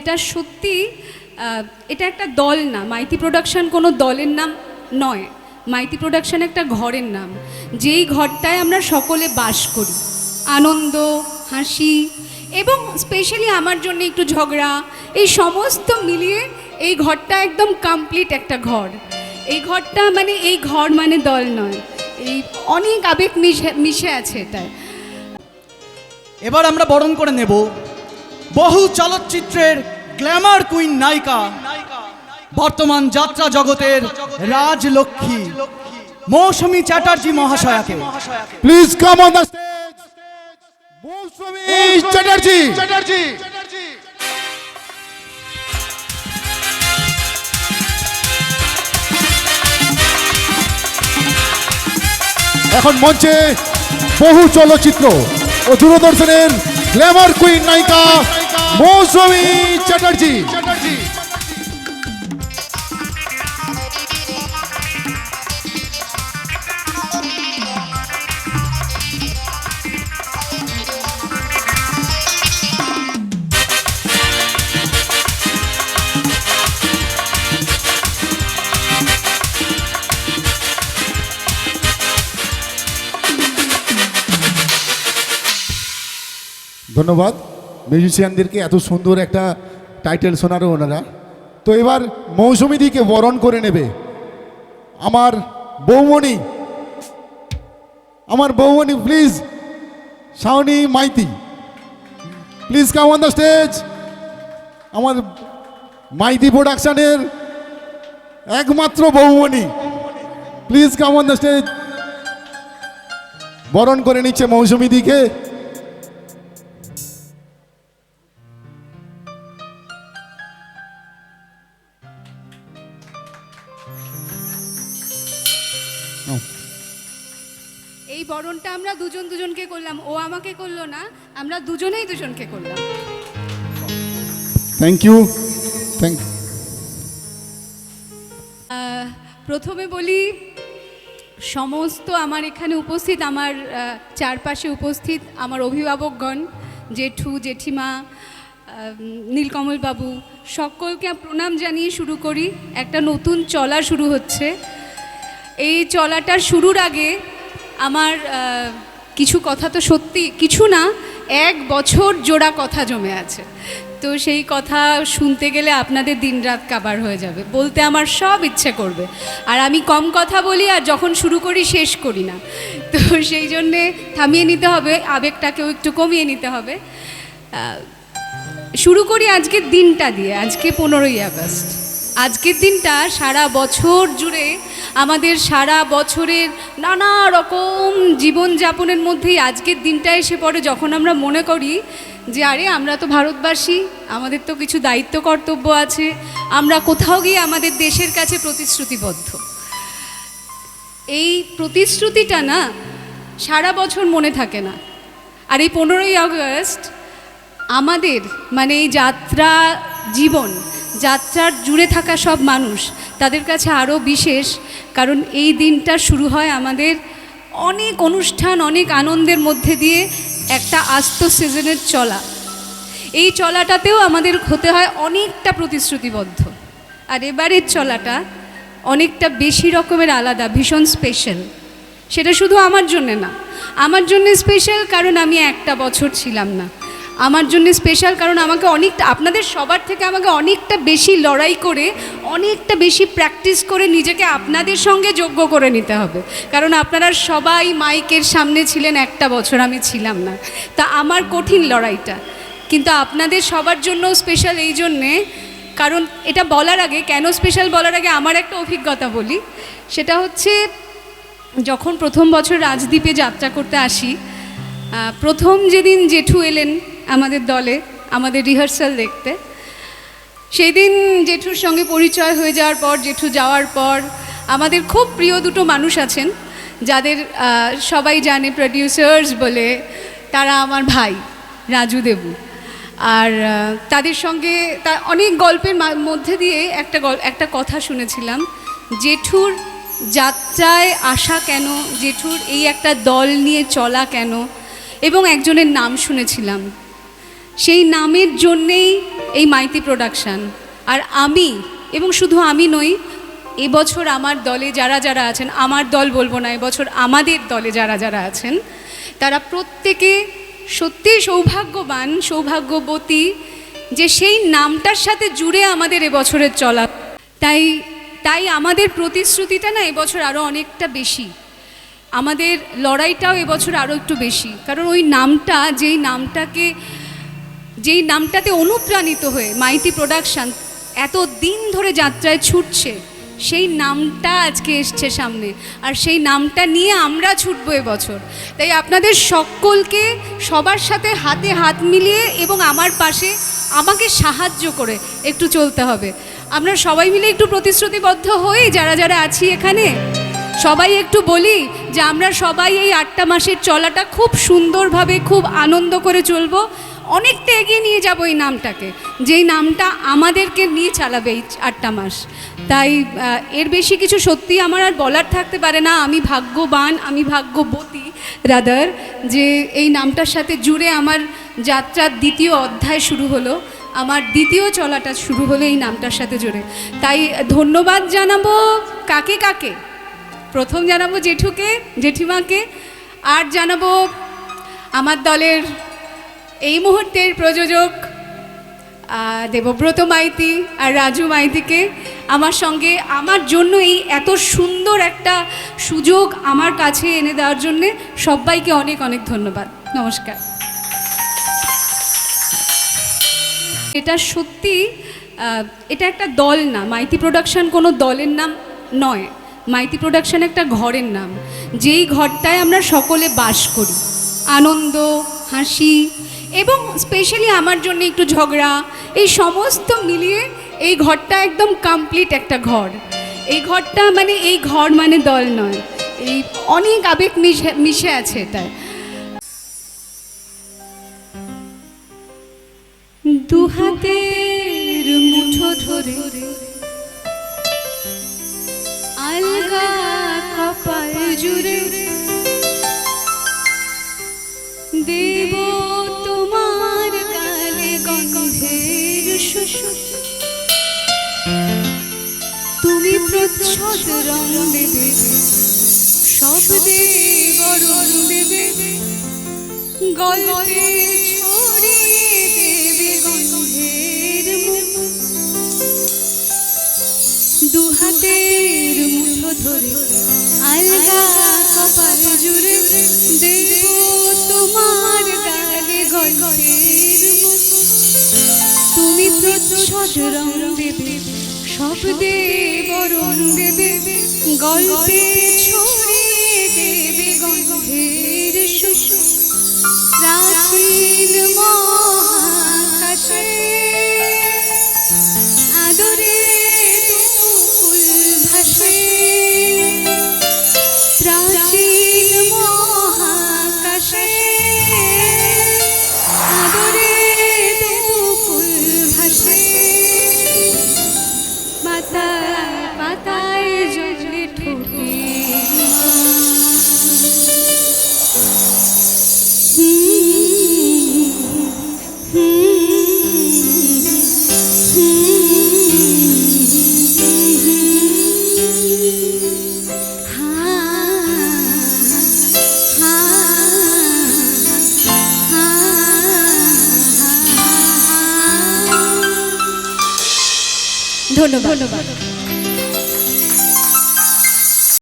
এটা সত্যি এটা একটা দল না। মাইতি প্রোডাকশন কোনো দলের নাম নয়। মাইতি প্রোডাকশান একটা ঘরের নাম। যেই ঘরটায় আমরা সকলে বাস করি। আনন্দ, হাসি এবং স্পেশালি আমার জন্য একটু ঝগড়া, এই সমস্ত মিলিয়ে এই ঘরটা একদম কমপ্লিট একটা ঘর। এই ঘরটা মানে এই ঘর মানে দল নয়। এই অনেক আবেগ মিশে মিশে আছে এটায়। এবার আমরা বরণ করে নেব। বহু চলচ্চিত্রের গ্ল্যামার কুইন নায়িকা বর্তমান যাত্রা জগতের Rajlakshmi Mousumi Chatterjee মহাশয়াকে Please come on the stage. Mosumi Chatterjee. Chatterjee. এখন মঞ্চে বহু চলচ্চিত্র ও দূরদর্শনের গ্ল্যামার কুইন নায়িকা মৌসুমী চ্যাটার্জি ধন্যবাদ মিউজিশিয়ানদেরকে এত সুন্দর একটা টাইটেল শোনারও ওনারা। তো এবার মৌসুমীদিকে বরণ করে নেবে। আমার বৌমণি। আমার বৌমণি please Shaoni Maiti. Please come on the stage আমার মাইতি প্রোডাকশানের একমাত্র বৌমণি। Please come on the stage বরণ করে নিচ্ছে মৌসুমী বরণটা আমরা দুজন দুজনকে করলাম। ও আমাকে করল না আমরা দুজনেই দুজনকে করলাম। থ্যাংক ইউ থ্যাংক প্রথমে বলি সমস্ত আমার এখানে উপস্থিত আমার চারপাশে উপস্থিত আমার অভিভাবকগণ জেঠু জেঠিমা আহ, নীলকমল বাবু সকলকে প্রণাম জানিয়ে শুরু করি। একটা নতুন চলা শুরু হচ্ছে। এই চলাটার শুরুর আগে আমার কিছু কথা তো সত্যি, কিছু না, এক বছর জোড়া কথা জমে আছে। তো সেই কথা শুনতে গেলে আপনাদের দিনরাত কাবার হয়ে যাবে। বলতে আমার সব ইচ্ছে করবে। আর আমি কম কথা বলি আর যখন শুরু করি, শেষ করি না। তো সেই জন্যে থামিয়ে নিতে হবে, আবেগটাকেও একটু কমিয়ে নিতে হবে। শুরু করি আজকের দিনটা দিয়ে, আজকে পনেরোই আগস্ট। আজকের দিনটা সারা বছর জুড়ে আমাদের সারা বছরের নানা রকম জীবনযাপনের মধ্যেই আজকের দিনটা এসে পড়ে। যখন আমরা মনে করি যে, আরে, আমরা তো ভারতবাসী, আমাদের তো কিছু দায়িত্ব, কর্তব্য আছে, আমরা কোথাও গিয়ে আমাদের দেশের কাছে প্রতিশ্রুতিবদ্ধ। এই প্রতিশ্রুতিটা না, সারা বছর মনে থাকে না। আর এই পনেরোই আগস্ট আমাদের মানে এই যাত্রা জীবন যাত্রার জুড়ে থাকা সব মানুষ, তাদের কাছে আরও বিশেষ, কারণ এই দিনটা শুরু হয় আমাদের অনেক অনুষ্ঠান, অনেক আনন্দের মধ্যে দিয়ে একটা আস্ত সিজনের চলা। এই চলাটাতেও আমাদের হতে হয় অনেকটা প্রতিশ্রুতিবদ্ধ। আর এবারের চলাটা অনেকটা বেশি রকমের আলাদা, ভীষণ স্পেশাল সেটা শুধু আমার জন্যে না, আমার জন্য স্পেশাল কারণ আমি একটা বছর ছিলাম না। আমার জন্য স্পেশাল কারণ আমাকে অনেকটা, আপনাদের সবার থেকে আমাকে অনেকটা বেশি লড়াই করে, অনেকটা বেশি প্র্যাকটিস করে নিজেকে আপনাদের সঙ্গে যোগ্য করে নিতে হবে। কারণ আপনারা সবাই মাইকের সামনে ছিলেন, একটা বছর আমি ছিলাম না। তা আমার কঠিন লড়াইটা। কিন্তু আপনাদের সবার জন্য স্পেশাল এই জন্যে, কারণ এটা বলার আগে, কেন স্পেশাল বলার আগে আমার একটা অভিজ্ঞতা বলি। সেটা হচ্ছে, যখন প্রথম বছর রাজদ্বীপে যাত্রা করতে আসি প্রথম যেদিন জেঠু এলেন আমাদের দলে, আমাদের রিহার্সাল দেখতে। সেই দিন জেঠুর সঙ্গে পরিচয় হয়ে যাওয়ার পর, জেঠু যাওয়ার পর, আমাদের খুব প্রিয় দুটো মানুষ আছেন, যাদের সবাই জানে প্রডিউসার্স বলে তারা আমার ভাই, রাজু দেবু। আর তাদের সঙ্গে তা, অনেক গল্পের মধ্যে দিয়ে একটা একটা কথা শুনেছিলাম, জেঠুর যাত্রায় আসা কেন, জেঠুর এই একটা দল নিয়ে চলা কেন, এবং একজনের নাম শুনেছিলাম। সেই নামের জন্যেই এই মাইতি প্রোডাকশান। আর আমি, এবং শুধু আমি নই, এবছর আমার দলে যারা যারা আছেন, আমার দল বলব না, এবছর আমাদের দলে যারা যারা আছেন, তারা প্রত্যেকে সত্যিই সৌভাগ্যবান, সৌভাগ্যবতী যে সেই নামটার সাথে জুড়ে আমাদের এবছরের চলা। তাই তাই আমাদের প্রতিশ্রুতিটা না এবছর আরও অনেকটা বেশি। আমাদের লড়াইটাও এবছর আরও একটু বেশি। কারণ ওই নামটা, যেই নামটাকে যেই নামটাতে অনুপ্রাণিত হয়ে মাইতি প্রোডাকশান এত দিন ধরে যাত্রায় ছুটছে, সেই নামটা আজকে এসছে সামনে। আর সেই নামটা নিয়ে আমরা ছুটবো এবছর। তাই আপনাদের সকলকে সবার সাথে হাতে হাত মিলিয়ে এবং আমার পাশে আমাকে সাহায্য করে একটু চলতে হবে। আমরা সবাই মিলে একটু প্রতিশ্রুতিবদ্ধ হই, যারা যারা আছি এখানে। সবাই একটু বলি যে আমরা সবাই এই আটটা মাসের চলাটা খুব সুন্দরভাবে, খুব আনন্দ করে চলবো। অনেকটা এগিয়ে নিয়ে যাব এই নামটাকে। যেই নামটা আমাদেরকে নিয়ে চালাবে এই আটটা মাস। তাই এর বেশি কিছু সত্যি আমার আর বলার থাকতে পারে না। আমি ভাগ্যবান, আমি ভাগ্যবতী, রাদার, যে এই নামটার সাথে জুড়ে আমার যাত্রার দ্বিতীয় অধ্যায় শুরু হলো। আমার দ্বিতীয় চলাটা শুরু হলো এই নামটার সাথে জুড়ে। তাই, ধন্যবাদ জানাব কাকে কাকে? প্রথম জানাব জেঠুকে, জেঠিমাকে। আর জানাব আমার দলের এই মুহূর্তের প্রযোজক দেবব্রত মাইতি আর রাজু মাইতিকে আমার সঙ্গে আমার জন্য এই এত সুন্দর একটা সুযোগ আমার কাছে এনে দেওয়ার জন্যে সবাইকে অনেক অনেক ধন্যবাদ। নমস্কার। এটা সত্যি এটা একটা দল না। মাইতি প্রোডাকশন কোনো দলের নাম নয়। মাইতি প্রোডাকশান একটা ঘরের নাম। যেই ঘরটায় আমরা সকলে বাস করি। আনন্দ, হাসি এবং স্পেশালি আমার জন্য একটু ঝগড়া, এই সমস্ত মিলিয়ে এই ঘরটা একদম কমপ্লিট একটা ঘর। এই ঘরটা মানে এই ঘর মানে দল নয়, এই অনেক আবেগ মিশে মিশে আছে এটায়। দুহাতের মুঠো ধরে আলগা কপাল জুড়ে প্রচ্ছদ রং দেবে সব রং দেবে গল্পে ছড়িয়ে দেবে মুখ। দুহাতের মুঠো ধরে আলগা কপাল জুড়ে দেব তোমার গালে গল্পের তুমি প্রচ্ছদ রং দেবে সব বরণ দেবে গল্পে ছড়িয়ে দেবে গন্ধের সুসুর প্রাচীন মহাকাশে ধন্যবাদ।